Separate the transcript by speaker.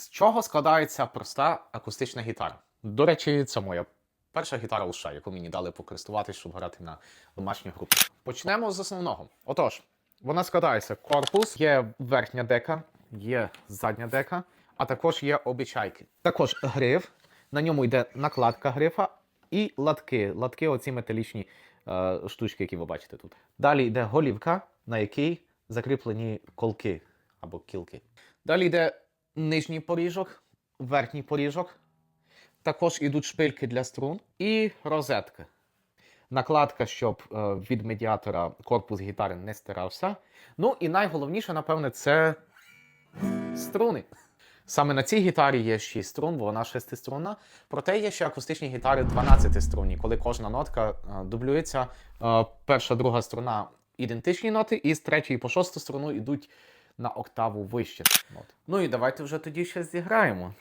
Speaker 1: З чого складається проста акустична гітара? До речі, це моя перша гітара лише, яку мені дали покористуватись, щоб грати на домашніх групах. Почнемо з основного. Отож, вона складається корпус, є верхня дека, є задня дека, а також є обічайки. Також гриф, на ньому йде накладка грифа і латки. Латки оці металічні е, штучки, які ви бачите тут. Далі йде голівка, на якій закріплені колки або кілки. Далі йде нижній поріжок, верхній поріжок. Також ідуть шпильки для струн і розетки. Накладка, щоб е, від медіатора корпус гітари не стирався. Ну і найголовніше, напевне, це струни. Саме на цій гітарі є 6 струн, бо вона шестиструнна. Проте є ще акустичні гітари 12 струнні, коли кожна нотка е, дублюється. Е, перша, друга струна ідентичні ноти, і з третьої по шосту струну йдуть на октаву вище От. Ну і давайте вже тоді ще зіграємо.